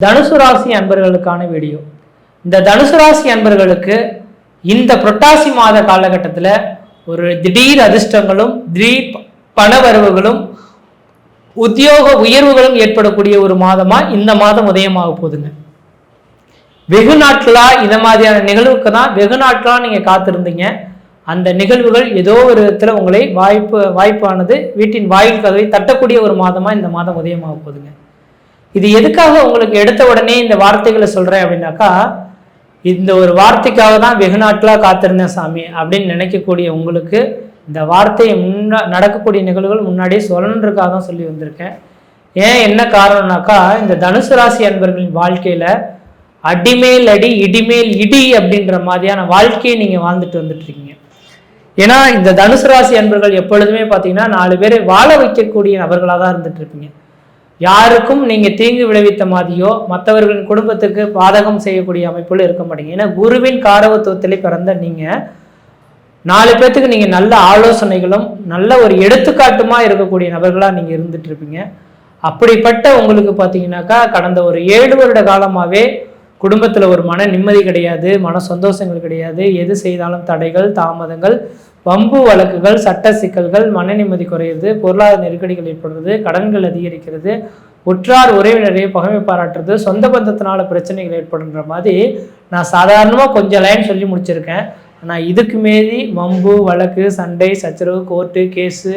தனுசு ராசி அன்பர்களுக்கான வீடியோ இந்த தனுசு ராசி அன்பர்களுக்கு இந்த புரட்டாசி மாத காலகட்டத்தில் ஒரு திடீர் அதிர்ஷ்டங்களும் திடீர் பணவரவுகளும் உத்தியோக உயர்வுகளும் ஏற்படக்கூடிய ஒரு மாதமாக இந்த மாதம் உதயமாக போகுதுங்க. வெகு நாட்களாக இந்த மாதிரியான நிகழ்வுக்கு தான் வெகு நாட்களாக நீங்கள் காத்திருந்தீங்க. அந்த நிகழ்வுகள் ஏதோ ஒரு விதத்தில் உங்களை வாய்ப்பு வாய்ப்பானது வீட்டின் வாயில் கதவை தட்டக்கூடிய ஒரு மாதமாக இந்த மாதம் உதயமாக போகுதுங்க. இது எதுக்காக உங்களுக்கு எடுத்த உடனே இந்த வார்த்தைகளை சொல்றேன் அப்படின்னாக்கா இந்த ஒரு வார்த்தைக்காக தான் வெகு நாட்களாக காத்திருந்தேன் சாமி அப்படின்னு நினைக்கக்கூடிய உங்களுக்கு இந்த வார்த்தையை முன்னா நடக்கக்கூடிய நிகழ்வுகள் முன்னாடியே சொல்லணுன்றக்காக தான் சொல்லி வந்திருக்கேன். ஏன் என்ன காரணம்னாக்கா இந்த தனுசு ராசி அன்பர்களின் வாழ்க்கையில அடிமேல் அடி இடிமேல் இடி அப்படின்ற மாதிரியான வாழ்க்கையை நீங்க வாழ்ந்துட்டு வந்துட்டு இருக்கீங்க ஏன்னா இந்த தனுசு ராசி அன்பர்கள் எப்பொழுதுமே பார்த்தீங்கன்னா நாலு பேரை வாழ வைக்கக்கூடிய நபர்களாக தான் இருந்துட்டு இருப்பீங்க யாருக்கும் நீங்கள் தீங்கு விளைவித்த மாதிரியோ மற்றவர்களின் குடும்பத்துக்கு பாதகம் செய்யக்கூடிய அமைப்புல இருக்க மாட்டீங்க. ஏன்னா குருவின் காரவத்துவத்திலே பிறந்த நீங்கள் நாலு பேர்த்துக்கு நீங்கள் நல்ல ஆலோசனைகளும் நல்ல ஒரு எடுத்துக்காட்டுமா இருக்கக்கூடிய நபர்களாக நீங்கள் இருந்துட்டு இருப்பீங்க அப்படிப்பட்ட உங்களுக்கு பார்த்தீங்கன்னாக்கா கடந்த ஒரு ஏழு வருட காலமாகவே குடும்பத்தில் ஒரு மன நிம்மதி கிடையாது மன சந்தோஷங்கள் கிடையாது. எது செய்தாலும் தடைகள் தாமதங்கள். வம்பு வழக்குகள் சட்ட சிக்கல்கள் மன நிம்மதி குறையுது பொருளாதார நெருக்கடிகள் ஏற்படுறது கடன்கள் அதிகரிக்கிறது உற்றார் உறவினரை பகைமை பாராட்டுறது சொந்த பந்தத்தினால பிரச்சனைகள் ஏற்படுன்ற மாதிரி நான் சாதாரணமாக கொஞ்சம் லைன் சொல்லி முடிச்சிருக்கேன். ஆனால் இதுக்கு மீறி வம்பு வழக்கு சண்டை சச்சரவு கோர்ட்டு கேஸு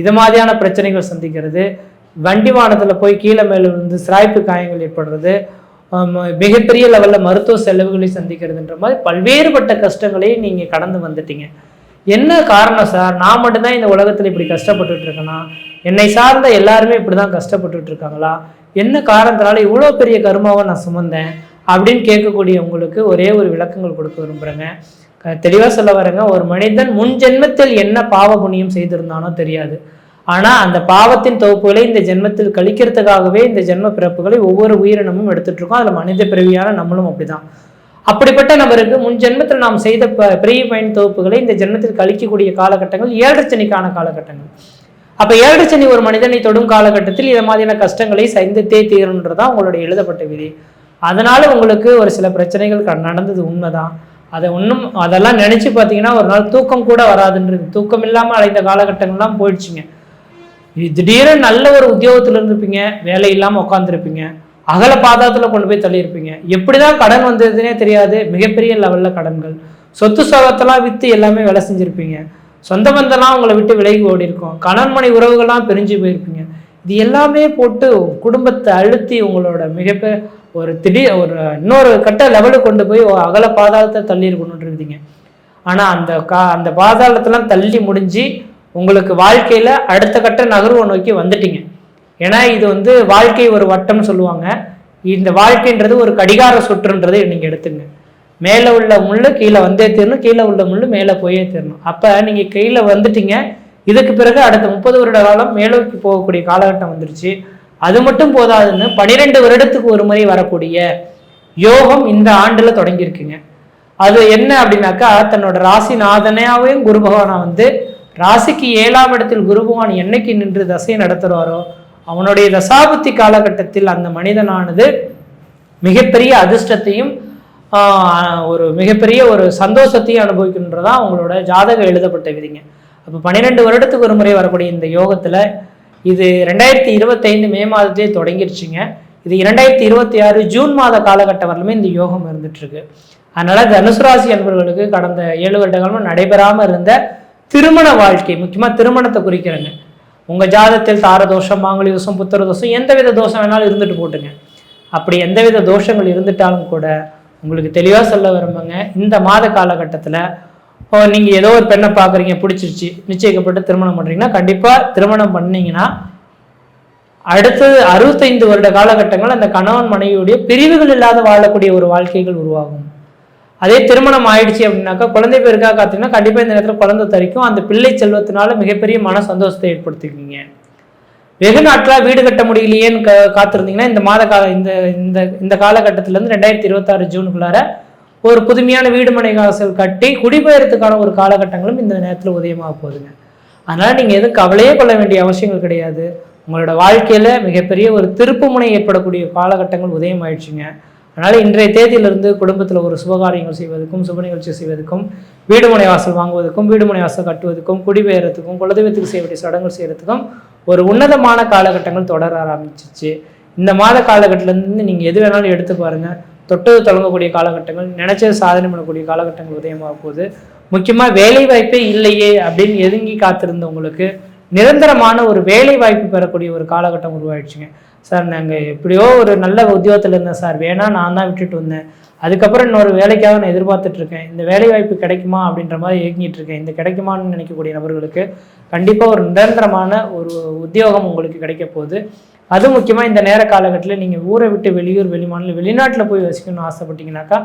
இது மாதிரியான பிரச்சனைகள் சந்திக்கிறது. வண்டி வாகனத்தில் போய் கீழே மேலே விழுந்து சிராய்ப்பு காயங்கள் ஏற்படுறது. மிகப்பெரிய லெவலில் மருத்துவ செலவுகளை சந்திக்கிறதுன்ற மாதிரி பல்வேறுபட்ட கஷ்டங்களை நீங்கள் கடந்து வந்துட்டீங்க. என்ன காரணம் சார்? நான் மட்டும்தான் இந்த உலகத்தில் இப்படி கஷ்டப்பட்டுட்டு இருக்கேனா என்னை சார்ந்த எல்லாருமே இப்படி தான் கஷ்டப்பட்டுட்டு இருக்காங்களா என்ன காரணத்தினால இவ்வளோ பெரிய கருமாவை நான் சுமந்தேன்? அப்படின்னு கேட்கக்கூடிய உங்களுக்கு ஒரே ஒரு விளக்கங்கள் கொடுக்க விரும்புகிறேங்க தெளிவாக சொல்ல வரேங்க. ஒரு மனிதன் முன் ஜென்மத்தில் என்ன பாவ புண்ணியம் செய்திருந்தானோ தெரியாது. ஆனால் அந்த பாவத்தின் தொகுப்புகளை இந்த ஜென்மத்தில் கழிக்கிறதுக்காகவே இந்த ஜென்ம பிறப்புகளை ஒவ்வொரு உயிரினமும் எடுத்துட்டு இருக்கோம் மனித பிறவியான நம்மளும் அப்படிதான். அப்படிப்பட்ட நபருக்கு முன் ஜென்மத்தில் நாம் செய்த ப- பயன் தொகுப்புகளை இந்த ஜென்மத்தில் கழிக்கக்கூடிய காலகட்டங்கள் ஏழரை சனிக்கான காலகட்டங்கள். அப்போ ஏழரை சனி ஒரு மனிதனை தொடும் காலகட்டத்தில் இதை மாதிரியான கஷ்டங்களை சந்தித்தே தீரணுன்றதான் உங்களுடைய எழுதப்பட்ட விதி. அதனால் உங்களுக்கு ஒரு சில பிரச்சனைகள் க- நடந்தது உண்மைதான். அதை ஒன்றும் அதெல்லாம் நினச்சி பார்த்தீங்கன்னா ஒரு நாள் தூக்கம் கூட வராதுன்றது தூக்கம் இல்லாமல் அடைந்த காலகட்டங்கள்லாம் போயிடுச்சுங்க. திடீர்னு நல்ல ஒரு உத்தியோகத்தில் இருந்திருப்பீங்க வேலை இல்லாமல் உட்காந்துருப்பீங்க அகல பாதாளத்துல கொண்டு போய் தள்ளியிருப்பீங்க. எப்படி தான் கடன் வந்ததுன்னே தெரியாது. மிகப்பெரிய லெவலில் கடன்கள். சொத்து சோகத்தெல்லாம் விற்று எல்லாமே வேலை செஞ்சுருப்பீங்க. சொந்த பந்தம்லாம் உங்களை விட்டு விலகி ஓடி இருக்கும் கணவன் உறவுகள்லாம் பிரிஞ்சு போயிருப்பீங்க. இது எல்லாமே போட்டு குடும்பத்தை அழுத்தி உங்களோட மிகப்பெரிய ஒரு திடீர் ஒரு இன்னொரு கட்ட லெவலுக்கு கொண்டு போய் அகல பாதாளத்தை தள்ளி இருக்கணுன்றீங்க ஆனால் அந்த கா அந்த பாதாளத்தெல்லாம் தள்ளி முடிஞ்சு உங்களுக்கு வாழ்க்கையில் அடுத்த கட்ட நகர்வை நோக்கி வந்துட்டீங்க. ஏன்னா இது வந்து வாழ்க்கை ஒரு வட்டம்னு சொல்லுவாங்க. இந்த வாழ்க்கைன்றது ஒரு கடிகார சுற்றுன்றதை நீங்கள் எடுத்துங்க. மேலே உள்ள முள்ளு கீழே வந்தே தீரணும். கீழே உள்ள முள்ளு மேலே போயே தீரணும். அப்போ நீங்கள் கீழே வந்துட்டீங்க. இதுக்கு பிறகு அடுத்த முப்பது வருட காலம் மேலோக்கி போகக்கூடிய காலகட்டம் வந்துருச்சு. அது மட்டும் போதாதுன்னு பனிரெண்டு வருடத்துக்கு ஒரு முறை வரக்கூடிய யோகம் இந்த ஆண்டில் தொடங்கியிருக்குங்க. அது என்ன அப்படின்னாக்கா தன்னோட ராசி நாதனையாவையும் குரு பகவானா வந்து ராசிக்கு ஏழாம் இடத்தில் குரு பகவான் என்னைக்கு நின்று தசையை நடத்துகிறாரோ அவனுடைய தசாபுத்தி காலகட்டத்தில் அந்த மனிதனானது மிகப்பெரிய அதிர்ஷ்டத்தையும் ஒரு மிகப்பெரிய ஒரு சந்தோஷத்தையும் அனுபவிக்கின்றதா அவங்களோட ஜாதகம் எழுதப்பட்ட விதிங்க. அப்போ பன்னிரெண்டு வருடத்துக்கு ஒரு முறை வரக்கூடிய இந்த யோகத்தில் இது ரெண்டாயிரத்தி இருபத்தைந்து மே மாதத்திலே தொடங்கிருச்சுங்க. இது இரண்டாயிரத்தி இருபத்தி ஆறு ஜூன் மாத காலகட்டம் வரலுமே இந்த யோகம் இருந்துட்டுருக்கு. அதனால் தனுசு ராசி அன்பர்களுக்கு கடந்த ஏழு வருட காலமா நடைபெறாமல் இருந்த திருமண வாழ்க்கை முக்கியமாக திருமணத்தை குறிக்கிறேங்க. உங்க ஜாதத்தில் தார தோஷம் மாங்கலி தோஷம் புத்திர தோஷம் எந்தவித தோஷம் வேணாலும் இருந்துட்டு போட்டுங்க. அப்படி எந்தவித தோஷங்கள் இருந்துட்டாலும் கூட உங்களுக்கு தெளிவாக சொல்ல விரும்புங்க. இந்த மாத காலகட்டத்தில் ஓ நீங்கள் ஏதோ ஒரு பெண்ணை பார்க்குறீங்க பிடிச்சிருச்சு நிச்சயிக்கப்பட்டு திருமணம் பண்ணுறீங்கன்னா கண்டிப்பாக திருமணம் பண்ணீங்கன்னா அடுத்தது அறுபத்தைந்து வருட காலகட்டங்கள் அந்த கணவன் மனைவியுடைய பிரிவுகள் இல்லாத வாழக்கூடிய ஒரு வாழ்க்கைகள் உருவாகும். அதே திருமணம் ஆயிடுச்சு அப்படின்னாக்கா குழந்தை பேருக்காக காத்தீங்கன்னா கண்டிப்பாக இந்த நேரத்தில் குழந்தை தரிக்கும். அந்த பிள்ளை செல்வத்தினால மிகப்பெரிய மன சந்தோஷத்தை ஏற்படுத்திக்குவீங்க. வெகு நாட்களாக வீடு கட்ட முடியலையேன்னு கா காத்திருந்தீங்கன்னா இந்த மாத கால இந்த இந்த இந்த காலகட்டத்திலேருந்து ரெண்டாயிரத்தி இருபத்தாறு ஜூனுக்குள்ளார ஒரு புதுமையான வீடு மனை வாசல் கட்டி குடிபெயர்த்துக்கான ஒரு காலகட்டங்களும் இந்த நேரத்தில் உதயமாக போகுதுங்க. அதனால் நீங்கள் எதுவும் கவலையே கொள்ள வேண்டிய அவசியங்கள் கிடையாது. உங்களோட வாழ்க்கையில் மிகப்பெரிய ஒரு திருப்புமுனை ஏற்படக்கூடிய காலகட்டங்கள் உதயமாயிடுச்சுங்க. அதனால் இன்றைய தேதியிலிருந்து குடும்பத்தில் ஒரு சுபகாரியங்கள் செய்வதற்கும் சுப நிகழ்ச்சி செய்வதற்கும் வீடுமனை வாசல் வாங்குவதற்கும் வீடுமனை வாசல் கட்டுவதற்கும் குடிபெயர்றதுக்கும் குலதெய்வத்துக்கு செய்ய வேண்டிய சடங்குகள் செய்கிறதுக்கும் ஒரு உன்னதமான காலகட்டங்கள் தொடர ஆரம்பிச்சிச்சு. இந்த மாத காலகட்டத்திலேருந்து நீங்கள் எது வேணாலும் எடுத்து பாருங்கள் தொட்டது தொடங்கக்கூடிய காலகட்டங்கள் நினைச்சது சாதனை பண்ணக்கூடிய காலகட்டங்கள் உதயமாக போகுது. முக்கியமாக வேலை வாய்ப்பே இல்லையே அப்படின்னு எதுங்கி காத்திருந்தவங்களுக்கு நிரந்தரமான ஒரு வேலை வாய்ப்பு பெறக்கூடிய ஒரு காலகட்டம் உருவாயிடுச்சுங்க. சார் நாங்கள் எப்படியோ ஒரு நல்ல உத்தியோகத்தில் இருந்தேன் சார். வேணா நான் தான் விட்டுட்டு வந்தேன். அதுக்கப்புறம் இன்னொரு வேலைக்காக நான் எதிர்பார்த்துட்ருக்கேன் இந்த வேலை வாய்ப்பு கிடைக்குமா அப்படின்ற மாதிரி இயங்கிட்டு இருக்கேன். இந்த கிடைக்குமான்னு நினைக்கக்கூடிய நபர்களுக்கு கண்டிப்பாக ஒரு நிரந்தரமான ஒரு உத்தியோகம் உங்களுக்கு கிடைக்க போகுது. அது முக்கியமாக இந்த நேர காலகட்டத்தில் நீங்கள் ஊரை விட்டு வெளியூர் வெளிமாநில வெளிநாட்டில் போய் வசிக்கணும்னு ஆசைப்பட்டீங்கன்னாக்கா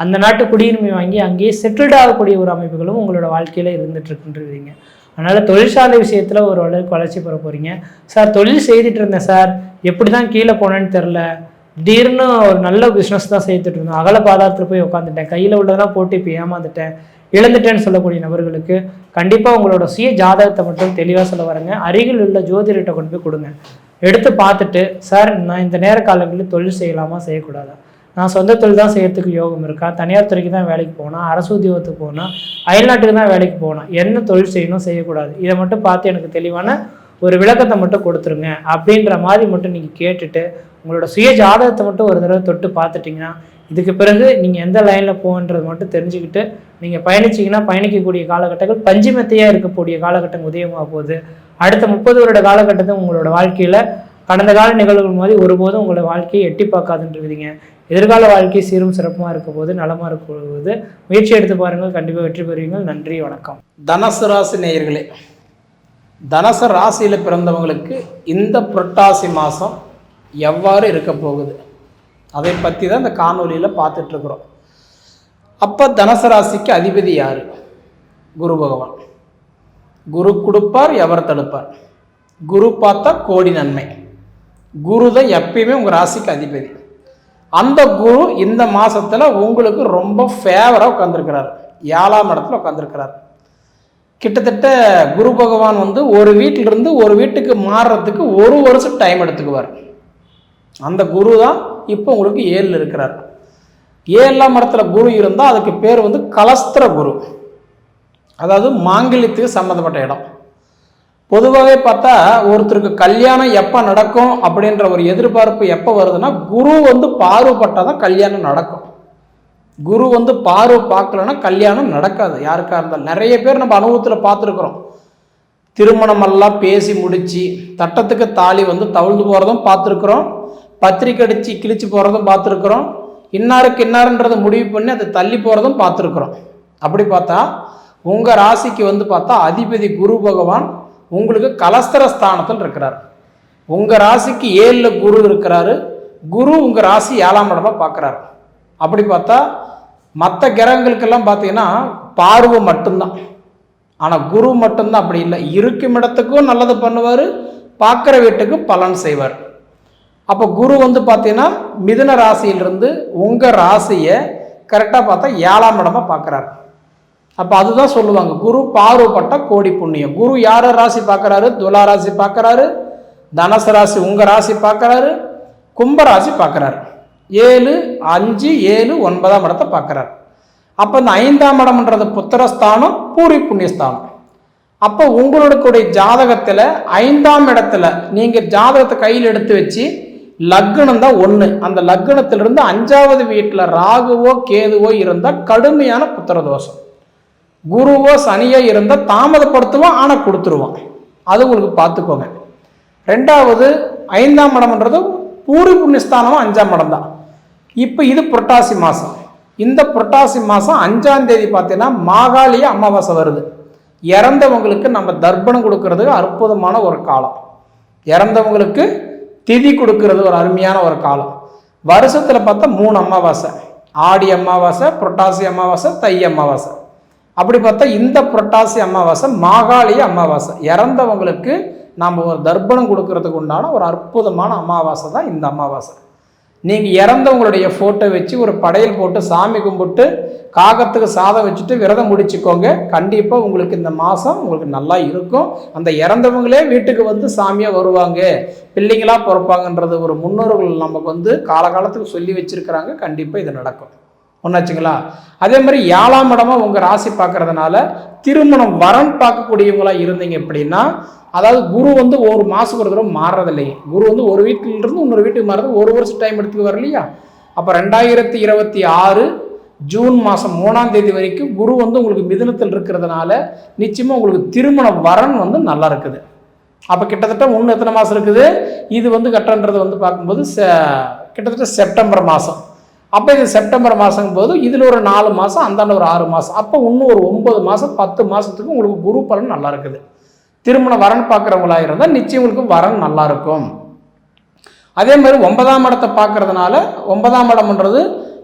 அந்த நாட்டு குடியுரிமை வாங்கி அங்கேயே செட்டில்ட் ஆகக்கூடிய ஒரு அமைப்புகளும் உங்களோட வாழ்க்கையில் இருந்துட்டு இருக்குன்றீங்க. அதனால் தொழிற்சாலை விஷயத்தில் ஒரு அளவுக்கு வளர்ச்சி பெற போகிறீங்க சார் தொழில் செய்துட்டு இருந்தேன் சார். எப்படி தான் கீழே போனேன்னு தெரில திடீர்னு ஒரு நல்ல பிஸ்னஸ் தான் செய்துட்டு இருந்தேன் அகல பாதாரத்தில் போய் உட்காந்துட்டேன் கையில் உள்ளதெல்லாம் போட்டு இப்போ ஏமாந்துட்டேன். இழந்துட்டேன்னு சொல்லக்கூடிய நபர்களுக்கு கண்டிப்பாக உங்களோட சுய ஜாதகத்தை மட்டும் தெளிவாக சொல்ல வரேங்க. அருகில் உள்ள ஜோதிடர்கிட்ட கொண்டு போய் கொடுங்க. எடுத்து பார்த்துட்டு சார் நான் இந்த நேர காலங்களில் தொழில் செய்யலாமா? செய்யக்கூடாதா? நான் சொந்த தொழில் தான் செய்யறதுக்கு யோகம் இருக்கா? தனியார் துறைக்கு தான் வேலைக்கு போகணும் அரசு உத்தியோகத்துக்கு போனால் அயல்நாட்டுக்கு தான் வேலைக்கு போகணும் என்ன தொழில் செய்யணும் செய்யக்கூடாது? இதை மட்டும் பார்த்து எனக்கு தெளிவான ஒரு விளக்கத்தை மட்டும் கொடுத்துருங்க. அப்படின்ற மாதிரி மட்டும் நீங்கள் கேட்டுட்டு உங்களோட சுய ஜாதகத்தை மட்டும் ஒரு தடவை தொட்டு பார்த்துட்டிங்கன்னா இதுக்கு பிறகு நீங்கள் எந்த லைனில் போகன்றது மட்டும் தெரிஞ்சுக்கிட்டு நீங்கள் பயணிச்சிங்கன்னா பயணிக்கக்கூடிய காலகட்டங்கள் பஞ்சுமெத்தையாக இருக்கக்கூடிய காலகட்டம் உதயமாக போகுது. அடுத்த முப்பது வருட காலகட்டத்தை உங்களோட வாழ்க்கையில் கடந்த கால நிகழ்வுகள் மாதிரி ஒருபோதும் உங்களோட வாழ்க்கையை எட்டி பார்க்காதுன்றதுங்க எதிர்கால வாழ்க்கை சீரும் சிறப்புமாக இருக்க போது நலமாக இருக்கும்போது போது முயற்சி எடுத்து பாருங்கள் கண்டிப்பாக வெற்றி பெறுவீங்கள் நன்றி வணக்கம். தனசு ராசி நேயர்களே தனச ராசியில் பிறந்தவங்களுக்கு இந்த புரட்டாசி மாதம் எவ்வாறு இருக்க போகுது? அதை பற்றி தான் இந்த காணொலியில் பார்த்துட்ருக்குறோம் அப்போ தனசு ராசிக்கு அதிபதி யார்? குரு பகவான். குரு கொடுப்பார் எவர் தடுப்பார்? குரு பார்த்தா கோடி நன்மை. குரு தான் எப்பயுமே உங்கள் ராசிக்கு அதிபதி. அந்த குரு இந்த மாதத்தில் உங்களுக்கு ரொம்ப ஃபேவராக உட்காந்துருக்கிறார் ஏழாம் இடத்துல உட்காந்துருக்கிறார் கிட்டத்தட்ட குரு பகவான் வந்து ஒரு வீட்டிலிருந்து ஒரு வீட்டுக்கு மாறுறதுக்கு ஒரு வருஷம் டைம் எடுத்துக்குவார். அந்த குரு தான் இப்போ உங்களுக்கு ஏழில் இருக்கிறார். ஏழாம் இடத்துல குரு இருந்தால் அதுக்கு பேர் வந்து கலஸ்திர குரு. அதாவது மாங்கல்யத்துக்கு சம்மந்தப்பட்ட இடம். பொதுவாகவே பார்த்தா ஒருத்தருக்கு கல்யாணம் எப்போ நடக்கும் அப்படின்ற ஒரு எதிர்பார்ப்பு எப்போ வருதுன்னா குரு வந்து பார்வைப்பட்டால் தான் கல்யாணம் நடக்கும். குரு வந்து பார்வை பார்க்கலன்னா கல்யாணம் நடக்காது. யாருக்கா இருந்தாலும். நிறைய பேர் நம்ம அனுபவத்தில் பார்த்துருக்குறோம். திருமணமெல்லாம் பேசி முடித்து தட்டத்துக்கு தாலி வந்து தவிழ்ந்து போகிறதும் பார்த்துருக்குறோம். பத்திரிக்கை அடித்து கிழிச்சு போகிறதும் பார்த்துருக்குறோம். இன்னாருக்கு இன்னாருன்றதை முடிவு பண்ணி அதை தள்ளி போகிறதும் பார்த்துருக்குறோம். அப்படி பார்த்தா உங்கள் ராசிக்கு வந்து பார்த்தா அதிபதி குரு பகவான் உங்களுக்கு கலஸ்தர ஸ்தானத்தில் இருக்கிறார். உங்கள் ராசிக்கு ஏழில் குரு இருக்கிறாரு. குரு உங்கள் ராசி ஏழாம் இடமா பார்க்குறாரு. அப்படி பார்த்தா மற்ற கிரகங்களுக்கெல்லாம் பார்த்தீங்கன்னா பார்வை மட்டும்தான். ஆனால் குரு மட்டும்தான் அப்படி இல்லை. இருக்கும் இடத்துக்கும் நல்லது பண்ணுவார். பார்க்குற வீட்டுக்கும் பலன் செய்வார். அப்போ குரு வந்து பார்த்தீங்கன்னா மிதுன ராசியிலிருந்து உங்கள் ராசியை கரெக்டாக பார்த்தா ஏழாம் இடமாக பார்க்குறாரு. அப்போ அதுதான் சொல்லுவாங்க. குரு பார்வைப்பட்ட கோடி புண்ணியம். குரு யார ராசி பார்க்குறாரு? துலா ராசி பார்க்குறாரு. தனசு ராசி உங்கள் ராசி பார்க்குறாரு. கும்பராசி பார்க்குறாரு. ஏழு அஞ்சு ஏழு ஒன்பதாம் இடத்தை பார்க்குறாரு. அப்போ இந்த ஐந்தாம் இடம்ன்றது புத்திரஸ்தானம் பூரி புண்ணியஸ்தானம். அப்போ உங்களுடைய ஜாதகத்தில் ஐந்தாம் இடத்துல நீங்கள் ஜாதகத்தை கையில் எடுத்து வச்சு லக்னம் தான் ஒன்று அந்த லக்னத்திலிருந்து அஞ்சாவது வீட்டில் ராகுவோ கேதுவோ இருந்தால் கடுமையான புத்திர தோஷம். குருவோ சனியோ இருந்தால் தாமதப்படுத்துவோம் ஆனால் கொடுத்துருவோம் அது உங்களுக்கு பார்த்துக்கோங்க. ரெண்டாவது ஐந்தாம் இடம்ன்றது பூரி புண்ணியஸ்தானமும் அஞ்சாம் இடம் தான் இப்போ இது புரட்டாசி மாதம் இந்த புரட்டாசி மாதம் அஞ்சாம் தேதி பார்த்தீங்கன்னா மாகாளிய அமாவாசை வருது. இறந்தவங்களுக்கு நம்ம தர்ப்பணம் கொடுக்கறது அற்புதமான ஒரு காலம். இறந்தவங்களுக்கு திதி கொடுக்கறது ஒரு அருமையான ஒரு காலம். வருஷத்தில் பார்த்தா மூணு அமாவாசை. ஆடி அமாவாசை புரட்டாசி அமாவாசை தை அமாவாசை. அப்படி பார்த்தா இந்த புரட்டாசி அமாவாசை மாகாளிய அமாவாசை. இறந்தவங்களுக்கு நாம் ஒரு தர்ப்பணம் கொடுக்கறதுக்கு உண்டான ஒரு அற்புதமான அமாவாசை தான் இந்த அமாவாசை. நீங்கள் இறந்தவங்களுடைய ஃபோட்டோ வச்சு ஒரு படையல் போட்டு சாமி கும்பிட்டு காகத்துக்கு சாதம் வச்சுட்டு விரதம் முடிச்சுக்கோங்க. கண்டிப்பாக உங்களுக்கு இந்த மாதம் உங்களுக்கு நல்லா இருக்கும். அந்த இறந்தவங்களே வீட்டுக்கு வந்து சாமியாக வருவாங்க. பிள்ளைங்களாக பிறப்பாங்கன்றது ஒரு முன்னோர்கள் நமக்கு வந்து காலகாலத்துக்கு சொல்லி வச்சுருக்கிறாங்க. கண்டிப்பாக இது நடக்கும். ஒன்றாச்சுங்களா அதே மாதிரி ஏழாம் இடமா உங்கள் ராசி பார்க்கறதுனால திருமணம் வரன் பார்க்கக்கூடியவங்களா இருந்தீங்க அப்படின்னா அதாவது குரு வந்து ஒரு மாதத்துக்கு ஒரு தடவை மாறுறதில்லைங்க குரு வந்து ஒரு வீட்டிலிருந்து இன்னொரு வீட்டுக்கு மாறுறது ஒரு வருஷம் டைம் எடுத்துக்கு வரலையா அப்போ ரெண்டாயிரத்தி இருபத்தி ஆறு ஜூன் மாதம் மூணாம் தேதி வரைக்கும் குரு வந்து உங்களுக்கு மிதனத்தில் இருக்கிறதுனால நிச்சயமாக உங்களுக்கு திருமண வரன் வந்து நல்லா இருக்குது. அப்போ கிட்டத்தட்ட இன்னும் எத்தனை மாதம் இருக்குது? இது வந்து கட்டன்றது வந்து பார்க்கும்போது கிட்டத்தட்ட செப்டம்பர் மாதம் அப்போ இது செப்டம்பர் மாதங்கும் போது இதில் ஒரு நாலு மாதம் அந்தாண்ட ஒரு ஆறு மாதம் அப்போ இன்னும் ஒரு ஒன்பது மாதம் பத்து மாதத்துக்கு உங்களுக்கு குரு பலன் நல்லா இருக்குது. திருமண வரன் பார்க்குறவங்களா இருந்தால் நிச்சயம் உங்களுக்கு வரன் நல்லா இருக்கும். அதே மாதிரி ஒன்பதாம் இடத்தை பார்க்கறதுனால ஒன்பதாம் இடம்ன்றது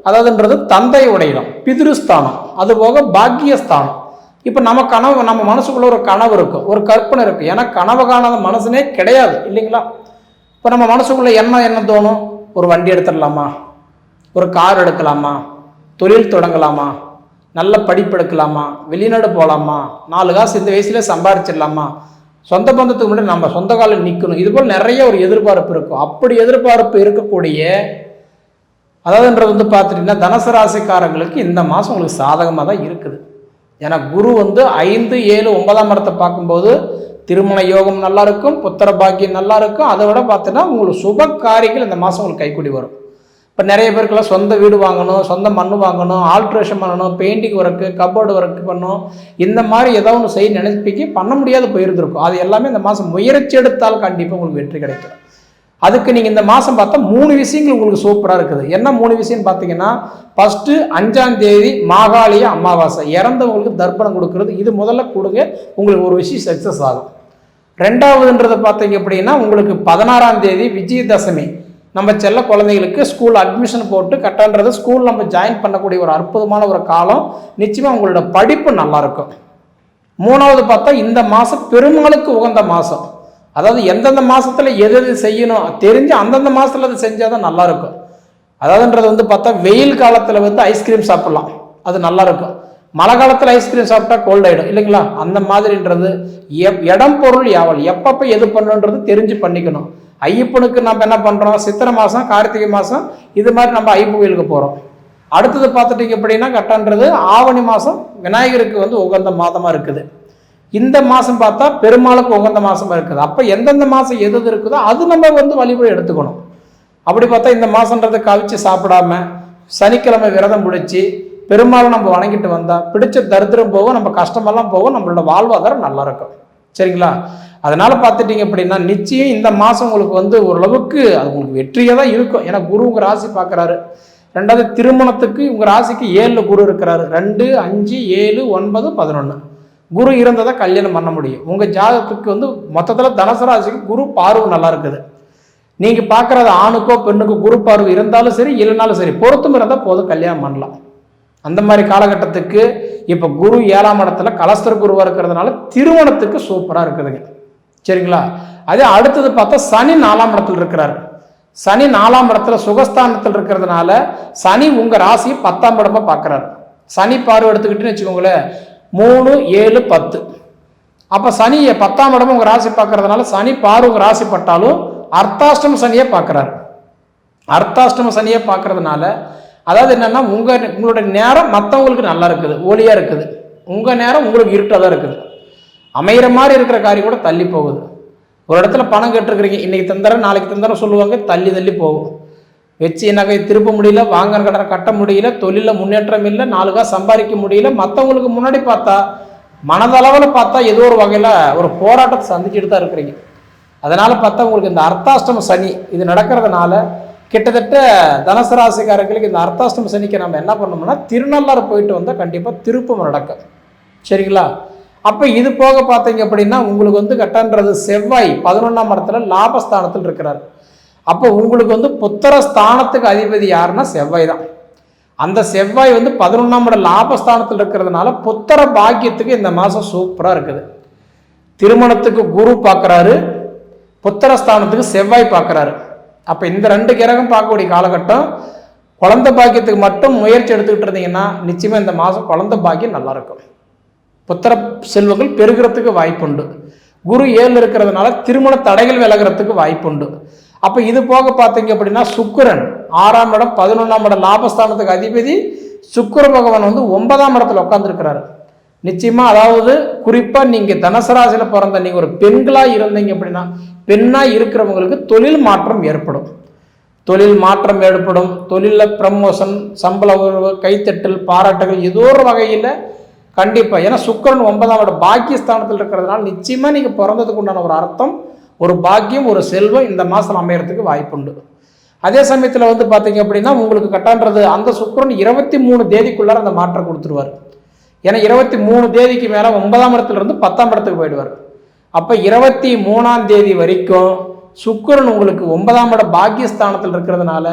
அதாவதுன்றது தந்தையுடைய இடம் பிதிருஸ்தானம். அது போக பாக்கியஸ்தானம் இப்போ நம்ம கனவு நம்ம மனசுக்குள்ள ஒரு கனவு இருக்கும். ஒரு கற்பனை இருக்கும் ஏன்னா கனவு காணாத மனசுனே கிடையாது இல்லைங்களா? இப்போ நம்ம மனசுக்குள்ள என்ன என்ன தோணும்? ஒரு வண்டி எடுத்துடலாமா? ஒரு கார் எடுக்கலாமா? தொழில் தொடங்கலாமா? நல்ல படிப்பு எடுக்கலாமா? வெளிநாடு போகலாமா நாலு காசு இந்த வயசுல சம்பாரிச்சிடலாமா? சொந்த பந்தத்துக்கு முன்னாடி நம்ம சொந்த காலில் நிற்கணும் இது போல் நிறைய ஒரு எதிர்பார்ப்பு இருக்கும். அப்படி எதிர்பார்ப்பு இருக்கக்கூடிய அதாவதுன்றது வந்து பார்த்துட்டிங்கன்னா தனுசு ராசிக்காரங்களுக்கு இந்த மாதம் உங்களுக்கு சாதகமாக தான் இருக்குது. ஏன்னா குரு வந்து ஐந்து ஏழு ஒன்பதாம் இடத்தை பார்க்கும்போது திருமண யோகம் நல்லா இருக்கும் புத்திர பாக்கியம் நல்லா இருக்கும். அதை விட பார்த்தீங்கன்னா உங்களுக்கு சுப காரியங்கள் இந்த மாதம் உங்களுக்கு கைக்கூடி வரும். இப்போ நிறைய பேருக்கெல்லாம் சொந்த வீடு வாங்கணும் சொந்த மண் வாங்கணும் ஆல்ட்ரேஷன் பண்ணணும் பெயிண்டிங் ஒர்க்கு கபோர்டு ஒர்க் பண்ணணும். இந்த மாதிரி ஏதோ ஒன்று செய்ய நினைப்பிக்க பண்ண முடியாத போயிருந்திருக்கும். அது எல்லாமே இந்த மாதம் முயற்சி எடுத்தால் கண்டிப்பாக உங்களுக்கு வெற்றி கிடைக்கும். அதுக்கு நீங்கள் இந்த மாதம் பார்த்தா மூணு விஷயங்கள் உங்களுக்கு சூப்பராக இருக்குது. என்ன மூணு விஷயம்னு பார்த்தீங்கன்னா ஃபஸ்ட்டு அஞ்சாம் தேதி மாகாளிய அமாவாசை. இறந்தவங்களுக்கு தர்ப்பணம் கொடுக்கறது. இது முதல்ல கொடுங்க உங்களுக்கு ஒரு விஷயம் சக்ஸஸ் ஆகும். ரெண்டாவதுன்றதை பார்த்தீங்க அப்படின்னா உங்களுக்கு பதினாறாம் தேதி விஜயதசமி. நம்ம செல்ல குழந்தைகளுக்கு ஸ்கூல் அட்மிஷன் போட்டு கட்டன்றது ஸ்கூல் நம்ம ஜாயின் பண்ணக்கூடிய ஒரு அற்புதமான ஒரு காலம். நிச்சயமாக உங்களோட படிப்பு நல்லாயிருக்கும் மூணாவது பார்த்தா இந்த மாதம் பெருமாளுக்கு உகந்த மாதம் அதாவது எந்தெந்த மாதத்தில் எது எது செய்யணும் தெரிஞ்சு அந்தந்த மாதத்தில் அது செஞ்சால் தான் நல்லாயிருக்கும் அதாவதுன்றது வந்து பார்த்தா வெயில் காலத்தில் வந்து ஐஸ்கிரீம் சாப்பிட்லாம். அது நல்லாயிருக்கும் மழை காலத்தில் ஐஸ்கிரீம் சாப்பிட்டா கோல்ட் ஆகிடும் இல்லைங்களா? அந்த மாதிரின்றது எப் இடம் பொருள் யாவல். எப்பப்போ எது பண்ணுன்றது தெரிஞ்சு பண்ணிக்கணும். ஐயப்பனுக்கு நம்ம என்ன பண்ணுறோம் சித்திரை மாதம் கார்த்திகை மாதம் இது மாதிரி நம்ம ஐயப்பன் கோயிலுக்கு போகிறோம் அடுத்தது பார்த்துட்டீங்க அப்படின்னா கட்டன்றது ஆவணி மாதம் விநாயகருக்கு வந்து உகந்த மாதமாக இருக்குது. இந்த மாதம் பார்த்தா பெருமாளுக்கு உகந்த மாதமாக இருக்குது. அப்போ எந்தெந்த மாதம் எது எது இருக்குதோ அது நம்ம வந்து வழிபடி எடுத்துக்கணும். அப்படி பார்த்தா இந்த மாதன்றதை கவிச்சு சாப்பிடாம சனிக்கிழமை விரதம் பிடிச்சி பெரும்பாலும் நம்ம வணங்கிட்டு வந்தால் பிடிச்ச தரித்திரம் போகும் நம்ம கஷ்டமெல்லாம் போகும் நம்மளோட வாழ்வாதாரம் நல்லா இருக்கும். சரிங்களா? அதனால பார்த்துட்டீங்க அப்படின்னா நிச்சயம் இந்த மாதம் உங்களுக்கு வந்து ஓரளவுக்கு அது உங்களுக்கு வெற்றியாக தான் இருக்கும். ஏன்னா குரு உங்கள் ராசி பார்க்குறாரு. ரெண்டாவது திருமணத்துக்கு உங்கள் ராசிக்கு ஏழில் குரு இருக்கிறாரு. ரெண்டு அஞ்சு ஏழு ஒன்பது பதினொன்று குரு இருந்ததை கல்யாணம் பண்ண முடியும். உங்கள் ஜாதகத்துக்கு வந்து மொத்தத்தில் தனுசு ராசிக்கு குரு பார்வை நல்லா இருக்குது. நீங்கள் பார்க்குறது ஆணுக்கோ பெண்ணுக்கோ குரு பார்வை இருந்தாலும் சரி இல்லைனாலும் சரி பொருத்தம் இருந்தால் போதும் கல்யாணம் பண்ணலாம். அந்த மாதிரி காலகட்டத்துக்கு இப்போ குரு ஏழாம் இடத்துல கலஸ்தர் குருவாக இருக்கிறதுனால திருமணத்துக்கு சூப்பராக இருக்குதுங்க. சரிங்களா? அதே அடுத்தது பார்த்தா சனி நாலாம் இடத்துல இருக்கிறாரு. சனி நாலாம் இடத்துல சுகஸ்தானத்தில் இருக்கிறதுனால சனி உங்கள் ராசியை பத்தாம் இடமா பார்க்குறாரு. சனி பார்வை எடுத்துக்கிட்டுன்னு வச்சுக்கோங்களேன் மூணு ஏழு பத்து. அப்போ சனி பத்தாம் இடமும் உங்கள் ராசி பார்க்கறதுனால சனி பார்வை உங்கள் ராசி பட்டாலும் அர்த்தாஷ்டம சனியை பார்க்குறாரு. அர்த்தாஷ்டம சனியை பார்க்கறதுனால அதாவது என்னென்னா உங்கள் உங்களோட நேரம் மற்றவங்களுக்கு நல்லா இருக்குது ஒளியாக இருக்குது. உங்கள் நேரம் உங்களுக்கு இருட்டாக தான் இருக்குது. அமைகிற மாதிரி இருக்கிற காரியம் கூட தள்ளி போகுது. ஒரு இடத்துல பணம் கேட்டிருக்கிறீங்க இன்னைக்கு தந்துறேன் நாளைக்கு தந்துறேன் சொல்லுவாங்க தள்ளி தள்ளி போகும். வச்சு நகை திருப்ப முடியல வாங்கின கடனை கட்ட முடியல தொழிலில் முன்னேற்றம் இல்லை நாலு சம்பாதிக்க முடியல மற்றவங்களுக்கு முன்னாடி பார்த்தா மனதளவில் பார்த்தா ஏதோ ஒரு வகையில் ஒரு போராட்டத்தை சந்திச்சுட்டு தான் இருக்கிறீங்க. அதனால் பார்த்தா உங்களுக்கு இந்த அர்த்தாஷ்டம சனி இது நடக்கிறதுனால கிட்டத்தட்ட தனசராசிக்காரர்களுக்கு இந்த அர்த்தாஷ்டம சனிக்கு நம்ம என்ன பண்ணோம்னா திருநள்ளாறு போயிட்டு வந்தால் கண்டிப்பாக திருப்பம் நடக்கும் சரிங்களா? அப்போ இது போக பார்த்தீங்க அப்படின்னா உங்களுக்கு வந்து கட்டன்றது செவ்வாய் பதினொன்றாம் இடத்துல லாபஸ்தானத்தில் இருக்கிறார். அப்போ உங்களுக்கு வந்து புத்திர ஸ்தானத்துக்கு அதிபதி யாருன்னா செவ்வாய் தான். அந்த செவ்வாய் வந்து பதினொன்றாம் இடம் லாபஸ்தானத்தில் இருக்கிறதுனால புத்திர பாக்கியத்துக்கு இந்த மாதம் சூப்பராக இருக்குது. திருமணத்துக்கு குரு பார்க்குறாரு புத்திரஸ்தானத்துக்கு செவ்வாய் பார்க்குறாரு அப்போ இந்த ரெண்டு கிரகம் பார்க்கக்கூடிய காலகட்டம் குழந்த பாக்கியத்துக்கு மட்டும் முயற்சி எடுத்துக்கிட்டு இருந்தீங்கன்னா நிச்சயமாக இந்த மாதம் குழந்த பாக்கியம் நல்லா இருக்கும். புத்திர செல்வங்கள் பெருகிறதுக்கு வாய்ப்புண்டு. குரு ஏழு இருக்கிறதுனால திருமண தடைகள் விலகிறதுக்கு வாய்ப்புண்டு. அப்போ இது போக பார்த்தீங்க அப்படின்னா சுக்கரன் ஆறாம் இடம் பதினொன்றாம் இடம் லாபஸ்தானத்துக்கு அதிபதி சுக்கிர பகவான் வந்து ஒன்பதாம் இடத்துல உட்காந்துருக்கிறாரு நிச்சயமாக அதாவது குறிப்பாக நீங்கள் தனசராசியில் பிறந்த நீங்கள் ஒரு பெண்களாக இருந்தீங்க அப்படின்னா பெண்ணாக இருக்கிறவங்களுக்கு தொழில் மாற்றம் ஏற்படும். தொழில் மாற்றம் ஏற்படும். தொழிலில் ப்ரமோஷன் சம்பள உயர்வு கைத்தட்டல் பாராட்டுகள் ஏதோ ஒரு வகையில் கண்டிப்பாக ஏன்னா சுக்கிரன் ஒன்பதாம் இடம் பாக்கியஸ்தானத்தில் இருக்கிறதுனால நிச்சயமாக நீங்கள் பிறந்ததுக்கு உண்டான ஒரு அர்த்தம் ஒரு பாக்கியம் ஒரு செல்வம் இந்த மாதம் அமையறதுக்கு வாய்ப்புண்டு. அதே சமயத்தில் வந்து பார்த்தீங்க அப்படின்னா உங்களுக்கு கட்டான்றது அந்த சுக்கிரன் இருபத்தி மூணு தேதிக்குள்ளார அந்த மாற்றம் கொடுத்துருவார். ஏன்னா இருபத்தி மூணு தேதிக்கு மேலே ஒன்பதாம் இடத்துலேருந்து பத்தாம் இடத்துக்கு போயிடுவார். அப்போ இருபத்தி மூணாம் தேதி வரைக்கும் சுக்கிரன் உங்களுக்கு ஒன்பதாம் இட பாக்கியஸ்தானத்தில் இருக்கிறதுனால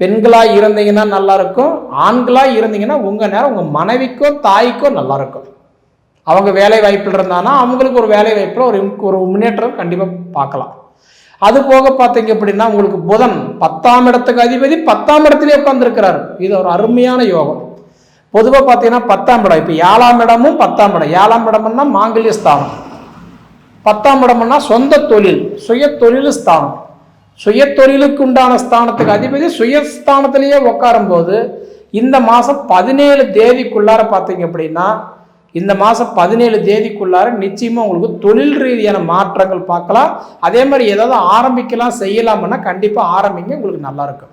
பெண்களாக இருந்தீங்கன்னா நல்லா இருக்கும் ஆண்களாக இருந்தீங்கன்னா உங்கள் நேரம் உங்கள் மனைவிக்கோ தாய்க்கோ நல்லா இருக்கும் அவங்க வேலை வாய்ப்பில் இருந்தாங்கன்னா அவங்களுக்கு ஒரு வேலை வாய்ப்பில் ஒரு ஒரு முன்னேற்றம் கண்டிப்பாக பார்க்கலாம். அது போக பார்த்தீங்க அப்படின்னா உங்களுக்கு புதன் பத்தாம் இடத்துக்கு அதிபதி பத்தாம் இடத்துலேயே உட்காந்துருக்கிறார் இது ஒரு அருமையான யோகம். பொதுவாக பார்த்தீங்கன்னா பத்தாம் இடம் இப்போ ஏழாம் இடமும் பத்தாம் இடம். ஏழாம் இடம்னா மாங்கல்ய ஸ்தானம். பத்தாம் இடம்னா சொந்த தொழில் சுய தொழில் ஸ்தானம். சுய தொழிலுக்கு உண்டான ஸ்தானத்துக்கு அதிபதி சுயஸ்தானத்திலேயே உட்காரும்போது இந்த மாதம் பதினேழு தேதிக்குள்ளார பார்த்தீங்க அப்படின்னா இந்த மாதம் பதினேழு தேதிக்குள்ளார நிச்சயமாக உங்களுக்கு தொழில் ரீதியான மாற்றங்கள் பார்க்கலாம். அதே மாதிரி ஏதாவது ஆரம்பிக்கலாம் செய்யலாம்னா கண்டிப்பாக ஆரம்பிங்க உங்களுக்கு நல்லா இருக்கும்.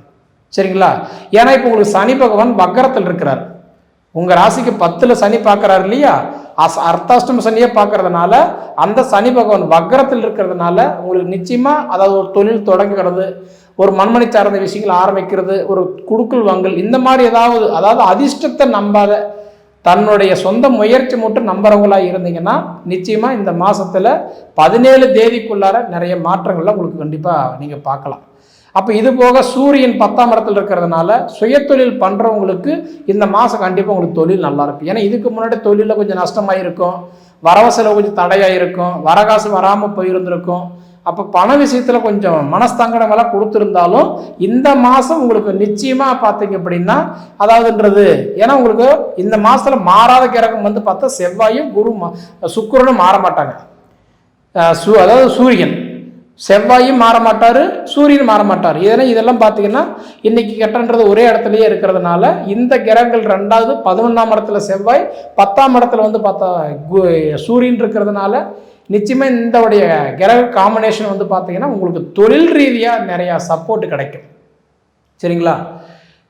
சரிங்களா? ஏன்னா இப்போ உங்களுக்கு சனி பகவான் வக்கரத்தில் இருக்கிறார். உங்கள் ராசிக்கு பத்தில் சனி பார்க்குறாரு இல்லையா? அஸ் அர்த்தாஷ்டம சனியை பார்க்கறதுனால அந்த சனி பகவான் வக்கரத்தில் இருக்கிறதுனால உங்களுக்கு நிச்சயமாக அதாவது ஒரு தொழில் தொடங்குகிறது ஒரு மண்மணி சார்ந்த விஷயங்கள் ஆரம்பிக்கிறது ஒரு குடுக்கல் வாங்கல் இந்த மாதிரி ஏதாவது அதாவது அதிர்ஷ்டத்தை நம்பாத தன்னுடைய சொந்த முயற்சி மட்டும் நம்புறவங்களாக இருந்தீங்கன்னா நிச்சயமாக இந்த மாதத்தில் பதினேழு தேதிக்குள்ளார நிறைய மாற்றங்கள்லாம் உங்களுக்கு கண்டிப்பாக நீங்கள் பார்க்கலாம். அப்போ இது போக சூரியன் பத்தாம் இடத்துல இருக்கிறதுனால சுயத்தொழில் பண்ணுறவங்களுக்கு இந்த மாதம் கண்டிப்பாக உங்களுக்கு தொழில் நல்லா இருக்கும். ஏன்னா இதுக்கு முன்னாடி தொழிலில் கொஞ்சம் நஷ்டமாக இருக்கும். வரவு செலவு கொஞ்சம் தடையாக இருக்கும். வரகாசு வராமல் போயிருந்திருக்கும். அப்போ பண விஷயத்தில் கொஞ்சம் மனஸ்தங்கடங்கள்லாம் கொடுத்துருந்தாலும் இந்த மாதம் உங்களுக்கு நிச்சயமாக பார்த்தீங்க அப்படின்னா அதாவதுன்றது ஏன்னா உங்களுக்கு இந்த மாதத்தில் மாறாத கிரகம் வந்து பார்த்தா செவ்வாயும் குரு மா- சுக்கிரனும் மாற மாட்டாங்க. சு அதாவது சூரியன். செவ்வாயும் மாற மாட்டார் சூரியன் மாற மாட்டார் இதெல்லாம் இதெல்லாம் பார்த்தீங்கன்னா இன்னைக்கு கெட்டன்றது ஒரே இடத்துலயே இருக்கிறதுனால இந்த கிரகங்கள் ரெண்டாவது பதினொன்றாம் இடத்துல செவ்வாய் பத்தாம் இடத்துல வந்து பார்த்தா கு- சூரியன் இருக்கிறதுனால நிச்சயமாக இந்தவுடைய கிரக காம்பினேஷன் வந்து பார்த்தீங்கன்னா உங்களுக்கு தொழில் ரீதியாக நிறையா சப்போர்ட் கிடைக்கும். சரிங்களா?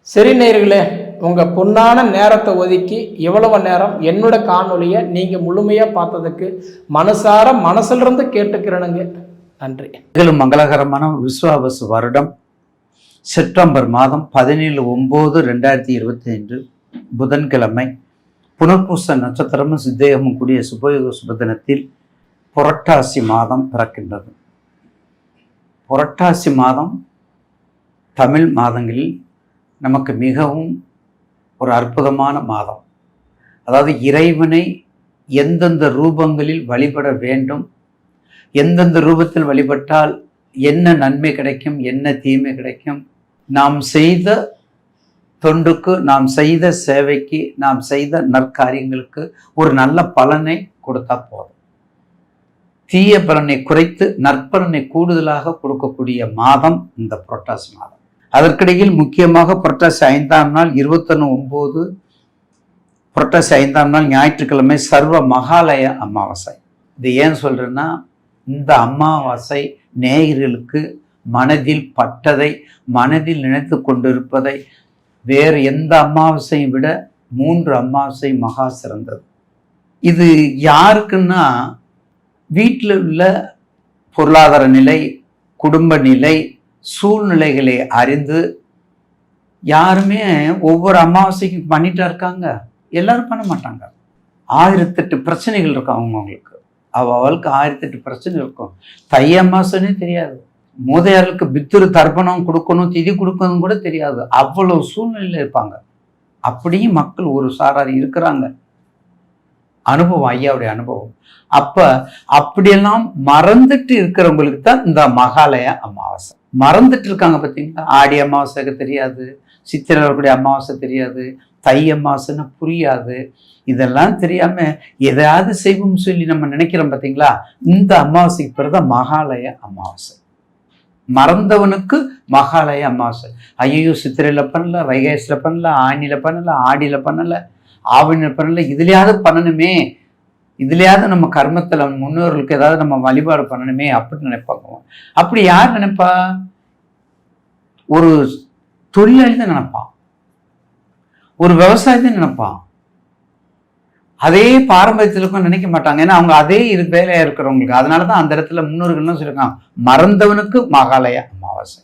சரி நேர்களே உங்கள் பொன்னான நேரத்தை ஒதுக்கி இவ்வளவு நேரம் என்னோட காணொலியை நீங்கள் முழுமையாக பார்த்ததுக்கு மனசார மனசுலேருந்து கேட்டுக்கிறேனுங்க. நன்றி. மிகவும் மங்களகரமான விஸ்வாவசு வருடம் செப்டம்பர் மாதம் பதினேழு ஒம்பது ரெண்டாயிரத்தி இருபத்தி ஐந்து புதன்கிழமை புனர்பூச நட்சத்திரமும் சித்தேகமும் கூடிய சுபயோக சுபதினத்தில் புரட்டாசி மாதம் பிறக்கின்றது. புரட்டாசி மாதம் தமிழ் மாதங்களில் நமக்கு மிகவும் ஒரு அற்புதமான மாதம். அதாவது இறைவனை எந்தெந்த ரூபங்களில் வழிபட வேண்டும் எந்தெந்த ரூபத்தில் வழிபட்டால் என்ன நன்மை கிடைக்கும் என்ன தீமை கிடைக்கும்? நாம் செய்த தொண்டுக்கு நாம் செய்த சேவைக்கு நாம் செய்த நற்காரியங்களுக்கு ஒரு நல்ல பலனை கொடுத்தா போதும். தீய பலனை குறைத்து நற்பலனை கூடுதலாக கொடுக்கக்கூடிய மாதம் இந்த புரட்டாசி மாதம். அதற்கிடையில் முக்கியமாக புரட்டாசி ஐந்தாம் நாள் இருபத்தொன்று ஒம்பது புரட்டாசி ஐந்தாம் நாள் ஞாயிற்றுக்கிழமை சர்வ மகாலய அமாவாசை. இது ஏன் சொல்றேன்னா இந்த அமாவாசை நேயர்களுக்கு மனதில் பட்டதை மனதில் நினைத்து கொண்டிருப்பதை வேறு எந்த அமாவாசையும் விட மூன்று அமாவாசை மகா சிறந்தது. இது யாருக்குன்னா வீட்டில் உள்ள பொருளாதார நிலை குடும்ப நிலை சூழ்நிலைகளை அறிந்து யாருமே ஒவ்வொரு அமாவாசைக்கும் பண்ணிட்டா இருக்காங்க. எல்லாரும் பண்ண மாட்டாங்க. ஆயிரத்தெட்டு பிரச்சனைகள் இருக்கும் அவங்கவுங்களுக்கு. அவங்களுக்கு அவளுக்கு ஆயிரத்தெட்டு பிரச்சனை இருக்கும். தை அமாவாசைன்னே தெரியாது. மூதையாருக்கு பித்திரு தர்ப்பணம் கொடுக்கணும் திதி கொடுக்கணும் கூட தெரியாது. அவ்வளவு சூழ்நிலையில இருப்பாங்க. அப்படியும் மக்கள் ஒரு சாரார் இருக்கிறாங்க. அனுபவம் ஐயாவுடைய அனுபவம். அப்ப அப்படியெல்லாம் மறந்துட்டு இருக்கிறவங்களுக்கு தான் இந்த மகாலய அமாவாசை. மறந்துட்டு இருக்காங்க பார்த்தீங்களா ஆடி அமாவாசைக்கு தெரியாது. சித்திரை வரக்கூடிய அமாவாசை தெரியாது தை அமாவாசைன்னு புரியாது. இதெல்லாம் தெரியாம எதையாவது செய்வோம்னு சொல்லி நம்ம நினைக்கிறோம் பார்த்தீங்களா இந்த அமாவாசைக்கு பிறகு தான் மகாலய அமாவாசை. மறந்தவனுக்கு மகாலய அமாவாசை. ஐயோ சித்திரையில் பண்ணல வைகாசியில் பண்ணல ஆணியில் பண்ணல ஆடியில் பண்ணல ஆவணியில் பண்ணல இதுலையாவது பண்ணணுமே. இதுலையாவது நம்ம கர்மத்தில் முன்னோர்களுக்கு ஏதாவது நம்ம வழிபாடு பண்ணணுமே அப்படின்னு நினைப்பாங்க. அப்படி யார் நினைப்பா? ஒரு தொழிலாளி தான் நினைப்பான். ஒரு விவசாயி தான் நினைப்பான். அதே பாரம்பரியத்திலுக்கும் நினைக்க மாட்டாங்க. ஏன்னா அவங்க அதே இது வேலையா இருக்கிறவங்களுக்கு. அதனால தான் அந்த இடத்துல முன்னோர்கள்லாம் சொல்லியிருக்காங்க மறந்தவனுக்கு மகாலய அமாவாசை.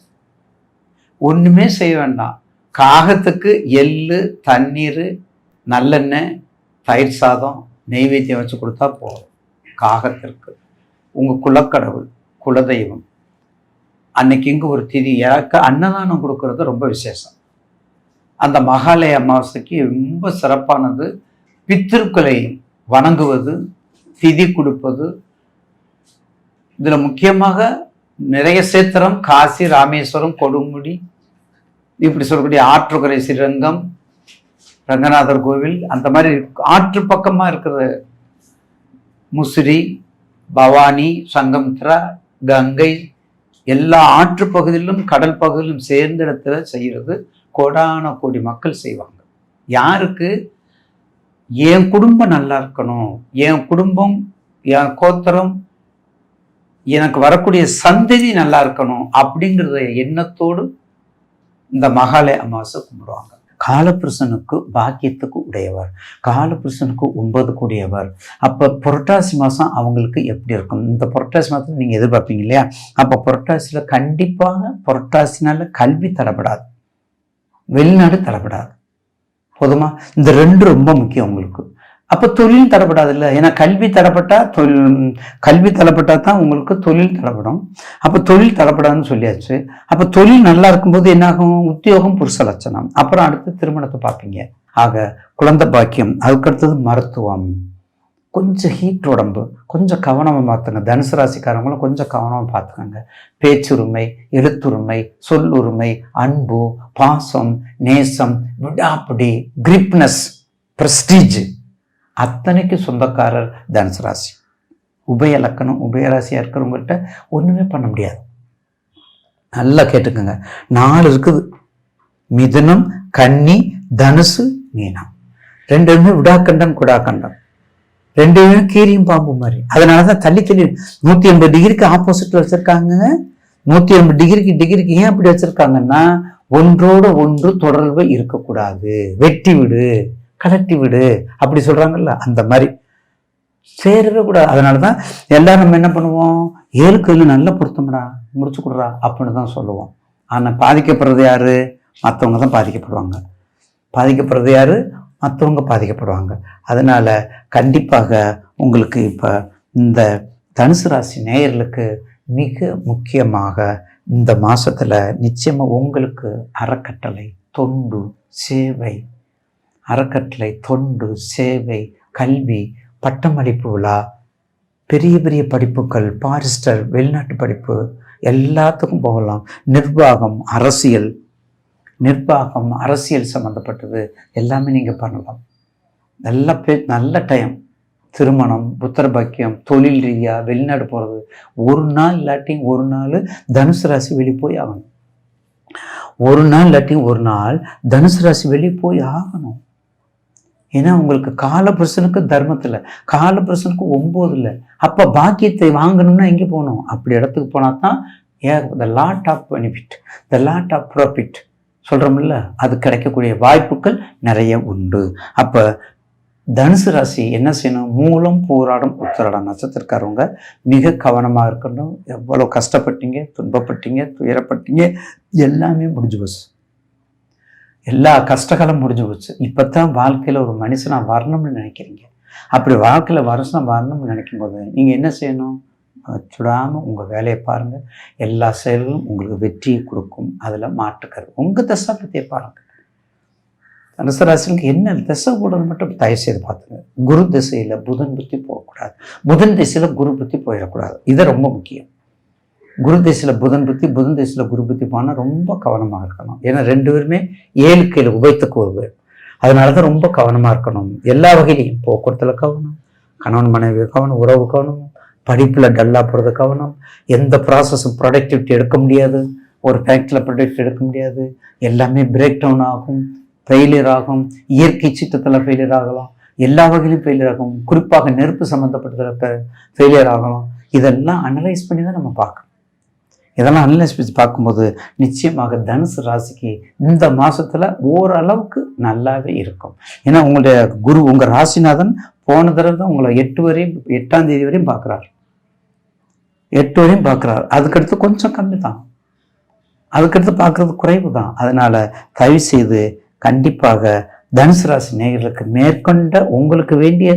ஒண்ணுமே செய்ய வேண்டாம். காகத்துக்கு எள்ளு தண்ணீர் நல்லெண்ணெய் தயிர் சாதம் நெய்வேத்தியம் வச்சு கொடுத்தா போதும். காகத்திற்கு. உங்கள் குலக்கடவுள் குலதெய்வம். அன்னைக்கு இங்கே ஒரு திதி எனக்கு அன்னதானம் கொடுக்கறது ரொம்ப விசேஷம். அந்த மகாலய அமாவாசைக்கு ரொம்ப சிறப்பானது. பித்திருக்களை வணங்குவது திதி கொடுப்பது. இதில் முக்கியமாக நிறைய சேத்திரம் காசி ராமேஸ்வரம் கொடுமுடி இப்படி சொல்லக்கூடிய ஆற்றுக்கரை ஸ்ரீரங்கம் ரங்கநாதர் கோவில் அந்த மாதிரி ஆற்று பக்கமாக இருக்கிற முசிறி பவானி சங்கமித்ரா கங்கை எல்லா ஆற்று பகுதியிலும் கடல் பகுதியிலும் சேர்ந்த இடத்துல செய்கிறது. கோடான கோடி மக்கள் செய்வாங்க. யாருக்கு? என் குடும்பம் நல்லா இருக்கணும். என் குடும்பம் என் கோத்தரம் எனக்கு வரக்கூடிய சந்ததி நல்லா இருக்கணும் அப்படிங்கிற எண்ணத்தோடு இந்த மகாலய அமாவாசை கும்பிடுவாங்க. காலபுருஷனுக்கு பாக்கியத்துக்கு உடையவர். காலபுருஷனுக்கு ஒன்பதுக்கு உடையவர் அப்போ புரட்டாசி மாதம் அவங்களுக்கு எப்படி இருக்கும்? இந்த புரட்டாசி மாதத்தை நீங்கள் எதிர்பார்ப்பீங்க இல்லையா? அப்போ புரட்டாசியில் கண்டிப்பாக புரட்டாசினால கல்வி தரப்படாது. வெளிநாடு தரப்படாது. போதுமா? இந்த ரெண்டு ரொம்ப முக்கியம் உங்களுக்கு. அப்போ தொழில் தரப்படாது இல்லை? ஏன்னா கல்வி தரப்பட்டால் தொழில் கல்வி தரப்பட்டால் தான் உங்களுக்கு தொழில் தரப்படும் அப்போ தொழில் தரப்படாதுன்னு சொல்லியாச்சு. அப்போ தொழில் நல்லா இருக்கும்போது என்னாகும்? உத்தியோகம் புருஷ லட்சணம் அப்புறம் அடுத்து திருமணத்தை பார்ப்பீங்க. ஆக குழந்தை பாக்கியம். அதுக்கடுத்தது மருத்துவம். கொஞ்சம் ஹீட் உடம்பு கொஞ்சம் கவனமாக பார்த்துங்க தனுசு ராசிக்காரங்களும் கொஞ்சம் கவனமாக பார்த்துக்கோங்க பேச்சுரிமை எழுத்துரிமை சொல்லுரிமை அன்பு பாசம் நேசம் விடாப்பிடி கிரிப்னஸ் ப்ரெஸ்டீஜ் அத்தனைக்கு சொந்தக்காரர் தனுசு ராசி. உபய லக்கணம் உபயராசியாக இருக்கிறவங்கள்ட்ட ஒன்றுமே பண்ண முடியாது. நல்லா கேட்டுக்கோங்க. நாலு இருக்குது. மிதுனம் கன்னி தனுசு மீனம். ரெண்டுமே விடாக்கண்டம் குடாக்கண்டம். ரெண்டுமே கீரியும் பாம்பு மாதிரி. அதனால தான் தள்ளி தள்ளி. நூற்றி எண்பது டிகிரிக்கு ஆப்போசிட்டில் வச்சுருக்காங்க. நூற்றி எண்பது டிகிரிக்கு டிகிரிக்கு ஏன் அப்படி வச்சுருக்காங்கன்னா ஒன்றோட ஒன்று தொடர்பு இருக்கக்கூடாது. வெட்டி விடு. கலட்டி விடு. அப்படி சொல்கிறாங்கல்ல அந்த மாதிரி. சேரவே கூடாது. அதனால தான் எல்லாரும் நம்ம என்ன பண்ணுவோம்? ஏழுக்கு ஏழு நல்ல பொருத்தம்டா முடிச்சு கொடுறா அப்படின்னு தான் சொல்லுவோம். ஆனால் பாதிக்கப்படுறது யாரு? மற்றவங்க தான் பாதிக்கப்படுவாங்க. பாதிக்கப்படுறது யாரு? மற்றவங்க பாதிக்கப்படுவாங்க. அதனால கண்டிப்பாக உங்களுக்கு இப்போ இந்த தனுசு ராசி நேயர்களுக்கு மிக முக்கியமாக இந்த மாதத்தில் நிச்சயமாக உங்களுக்கு அறக்கட்டளை தொண்டு சேவை அறக்கட்டளை தொண்டு சேவை கல்வி பட்டமளிப்பு விழா பெரிய பெரிய படிப்புகள் பாரிஸ்டர் வெளிநாட்டு படிப்பு எல்லாத்துக்கும் போகலாம். நிர்வாகம் அரசியல். நிர்வாகம் அரசியல் சம்மந்தப்பட்டது எல்லாமே நீங்கள் பண்ணலாம். நல்ல பே நல்ல டைம் திருமணம் புத்திர பாக்கியம் தொழில் ரீதியாக வெளிநாடு போகிறது ஒரு நாள் இல்லாட்டியும் ஒரு நாள் தனுசு ராசி வெளியே போய் ஆகணும். ஒரு நாள் இல்லாட்டியும் ஒரு நாள் தனுசு ராசி வெளியே போய் ஆகணும். ஏன்னா உங்களுக்கு காலபுருஷனுக்கு தர்மத்தில் காலபுருஷனுக்கு இல்லை அப்போ பாக்கியத்தை வாங்கணும்னா எங்கே போகணும்? அப்படி இடத்துக்கு போனால் தான் a the lot of benefit the lot of profit சொல்கிறோம்ல அது கிடைக்கக்கூடிய வாய்ப்புகள் நிறைய உண்டு. அப்போ தனுசு ராசி என்ன செய்யணும்? மூலம் போராடும் உத்தராடம் நட்சத்திரக்காரவங்க மிக கவனமாக இருக்கணும். எவ்வளோ கஷ்டப்பட்டீங்க துன்பப்பட்டீங்க துயரப்பட்டீங்க எல்லாமே முடிஞ்சு போச்சு. எல்லா கஷ்டகாலம் முடிஞ்சு போச்சு. இப்போ தான் வாழ்க்கையில் ஒரு மனுஷனாக வரணும்னு நினைக்கிறீங்க. அப்படி வாழ்க்கையில் வருஷம் வரணும்னு நினைக்கும் போது நீங்கள் என்ன செய்யணும்? சுடாமல் உங்கள் வேலையை பாருங்கள் எல்லா செயல்களும் உங்களுக்கு வெற்றியை கொடுக்கும். அதில் மாற்றுக்கரு உங்கள் தசை பாருங்கள் தனுசு என்ன திசை போடுறது மட்டும் தயவு செய்து பார்த்துங்க. குரு திசையில் புதன் புத்தி போகக்கூடாது. புதன் திசையில் குரு புத்தி போயிடக்கூடாது. இது ரொம்ப முக்கியம். குரு திசையில் புதன் புத்தி புதன் திசையில் குரு புத்தி போனால் ரொம்ப கவனமாக இருக்கணும். ஏன்னா ரெண்டு பேருமே ஏழுக்கு ஏழு உபயத்துக்கு ஒரு அதனால தான் ரொம்ப கவனமாக இருக்கணும். எல்லா வகையிலையும் போக்குவரத்தில் கவனம் கணவன் மனைவி கவனம் உறவு கவனம் படிப்பில் டல்லாக போகிறது கவனம் எந்த ப்ராசஸும் ப்ரொடக்டிவிட்டி எடுக்க முடியாது ஒரு ஃபேக்டரியில் ப்ரொடக்ட் எடுக்க முடியாது எல்லாமே பிரேக் டவுன் ஆகும் ஃபெயிலியர் ஆகும் இயற்கை சீற்றத்தில் ஃபெயிலியர் ஆகலாம் எல்லா வகையிலும் ஃபெயிலியர் ஆகும். குறிப்பாக நெருப்பு சம்மந்தப்பட்டதில் ஃபெயிலியர் ஆகலாம். இதெல்லாம் அனலைஸ் பண்ணி தான் நம்ம பார்க்கணும். இதெல்லாம் அனலைஸ் பண்ணி பார்க்கும்போது நிச்சயமாக தனுசு ராசிக்கு இந்த மாதத்தில் ஓரளவுக்கு நல்லாவே இருக்கும். ஏன்னா உங்களுடைய குரு உங்கள் ராசிநாதன் போன தடவை தான் உங்களை எட்டு வரையும் எட்டாம் தேதி வரையும் பார்க்குறாரு. எட்டு வரையும் பார்க்குறாரு. அதுக்கடுத்து கொஞ்சம் கம்மி தான். அதுக்கடுத்து பார்க்குறது குறைவு தான். அதனால் தயவு செய்து கண்டிப்பாக தனுசு ராசி நேயர்களுக்கு மேற்கொண்ட உங்களுக்கு வேண்டிய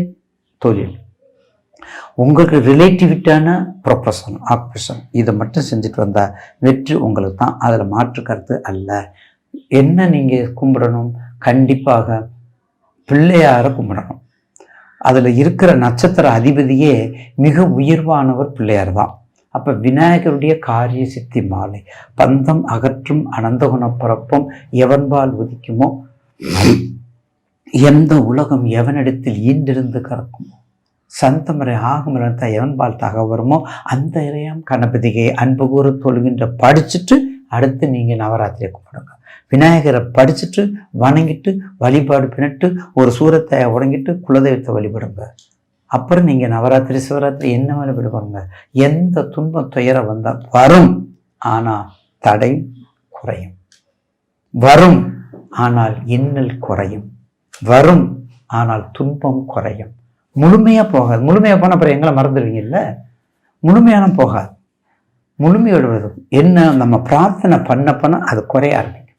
தொழில். உங்களுக்கு ரிலேட்டிவிட்டான ப்ரொஃபஷன் ஆக்குபேஷன் இதை மட்டும் செஞ்சுட்டு வந்தால் வெற்றி உங்களுக்கு தான். அதில் மாற்று கருத்து அல்ல. என்ன நீங்கள் கும்பிடணும்? கண்டிப்பாக பிள்ளையாரை கும்பிடணும். அதில் இருக்கிற நட்சத்திர அதிபதியே மிக உயர்வானவர் பிள்ளையார் தான். அப்போ விநாயகருடைய காரிய சித்தி மாலை பந்தம் அகற்றும் அனந்தகுண பிறப்பும் எவன்பால் உதிக்குமோ? எந்த உலகம் எவனிடத்தில் ஈண்டிருந்து கறக்குமோ? சந்தமரை ஆகுமிழந்த எவன்பால் தகவருமோ அந்த இறையாம் கணபதியை அன்பு கூற தொழுகின்ற படிச்சுட்டு அடுத்து நீங்கள் நவராத்திரியை கும்பிடுங்க விநாயகரை படிச்சுட்டு வணங்கிட்டு வழிபாடு பின்னிட்டு ஒரு சூரத்தை உடங்கிட்டு குலதெய்வத்தை வழிபடுங்க. அப்புறம் நீங்கள் நவராத்திரி சிவராத்திரி என்ன வழிபாடு பண்ணுங்க எந்த துன்பம் துயரம் வந்தால் வரும் ஆனால் தடை குறையும். வரும் ஆனால் இன்னல் குறையும். வரும் ஆனால் துன்பம் குறையும். முழுமையாக போகாது. முழுமையாக போன அப்புறம் எங்களை மறந்துடுவீங்கல்ல முழுமையான போகாது. முழுமையோடு வருது என்ன நம்ம பிரார்த்தனை பண்ண பண்ண அது குறைய ஆரம்பிக்கும்.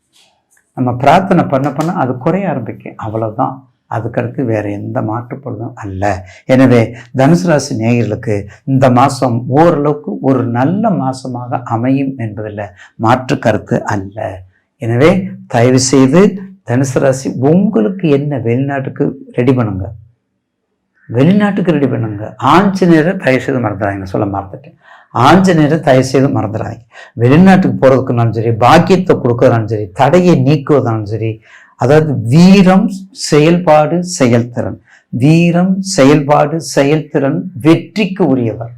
நம்ம பிரார்த்தனை பண்ண பண்ண அது குறைய ஆரம்பிக்கும். அவ்வளோதான் அதுக்கடுத்து வேறு எந்த மாற்றுப்பொழுதும் அல்ல. எனவே தனுசு ராசி நேயர்களுக்கு இந்த மாதம் ஓரளவுக்கு ஒரு நல்ல மாதமாக அமையும் என்பதில் மாற்று கருத்து அல்ல. எனவே தயவு செய்து தனுசு ராசி உங்களுக்கு என்ன வெளிநாட்டுக்கு ரெடி பண்ணுங்கள் வெளிநாட்டுக்கு ரெடி பண்ணுங்க ஆஞ்சநேயரை தயவு செய்து மறந்துடாதீங்க. சொல்ல மறந்துட்டேன். ஆஞ்சநேயரை தயவு செய்து மறந்துடாதீங்க. வெளிநாட்டுக்கு போகிறதுக்குனாலும் சரி பாக்கியத்தை கொடுக்கறதாலும் சரி தடையை நீக்குவதாலும் சரி அதாவது வீரம் செயல்பாடு செயல்திறன். வீரம் செயல்பாடு செயல்திறன் வெற்றிக்கு உரியவர்.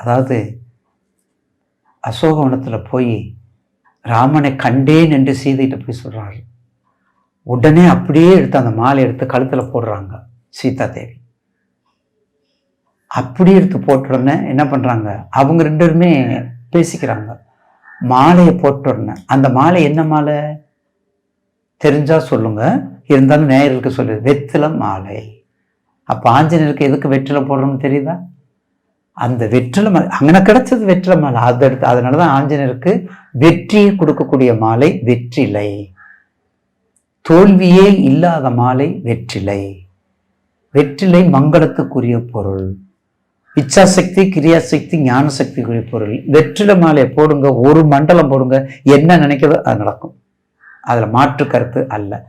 அதாவது அசோகவனத்தில் போய் ராமனை கண்டேன் என்று சீதைகிட்ட போய் சொல்கிறாரு உடனே அப்படியே எடுத்து அந்த மாலை எடுத்து கழுத்தில் போடுறாங்க சீதா தேவி. அப்படியே எடுத்து போட்டுடனே என்ன பண்ணுறாங்க அவங்க ரெண்டு பேருமே பேசிக்கிறாங்க. மாலையை போட்டுடனே அந்த மாலை என்ன மாலை? தெரிஞ்சால் சொல்லுங்க. இருந்தாலும் நேயர்களுக்கு சொல்லு வெற்றிலை மாலை. அப்போ ஆஞ்சநேயருக்கு எதுக்கு வெற்றிலை போடுறோம்னு தெரியுதா? அந்த வெற்றிலை மாலை அங்கே கிடைச்சது வெற்றிலை மாலை. அது எடுத்து அதனால தான் ஆஞ்சநேயருக்கு வெற்றியை கொடுக்கக்கூடிய மாலை வெற்றிலை. தோல்வியே இல்லாத மாலை வெற்றிலை. வெற்றிலை மங்களத்துக்குரிய பொருள். இச்சாசக்தி கிரியாசக்தி ஞான சக்திக்குரிய பொருள். வெற்றிலை மாலையை போடுங்க ஒரு மண்டலம் போடுங்க என்ன நினைக்கிறதோ அது நடக்கும். அதில் மாற்று கருத்து அல்ல.